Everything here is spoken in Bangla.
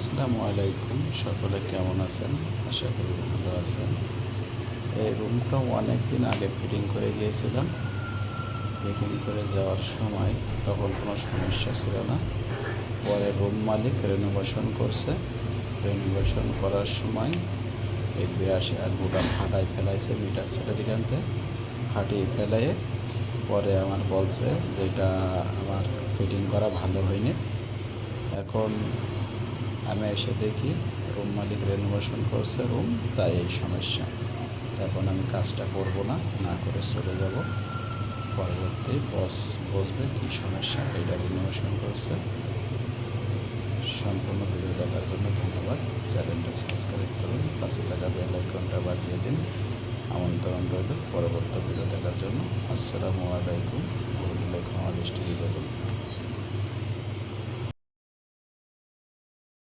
আসসালামু আলাইকুম, সকলে কেমন আছেন? আশা করি ভালো আছেন। এই রুমটা অনেক দিন আগে ফিটিং করে গিয়েছিলাম। ফিটিং করে যাওয়ার সময় তখন কোনো সমস্যা ছিল না। পরে রুম মালিক রেনোভেশন করছে। রেনোভেশন করার সময় এই বিরাশি আলগুটা ফাটাই ফেলাইছে মিটার সেটের এখানতে ফাটিয়ে ফেলাইয়ে পরে আমার বলছে যে এটা আমার ফিটিং করা ভালো হয়নি। এখন আমি এসে দেখি রুম মালিক রেনোভেশন করছে রুম তাই এই সমস্যা। এখন আমি কাজটা করব না না করে চলে যাব। পরবর্তী বস বসবে কী সমস্যা, এটা রিনোভেশন করছে। সম্পূর্ণ ভিডিও দেখার জন্য ধন্যবাদ। চ্যানেলটা সাবস্ক্রাইব করুন, পাশে থাকা বেল আইকনটা বাজিয়ে দিন। আমন্ত্রণ রইল পরবর্তী ভিডিও দেখার জন্য। আসসালামু আলাইকুম। ভুল দৃষ্টি দিবেন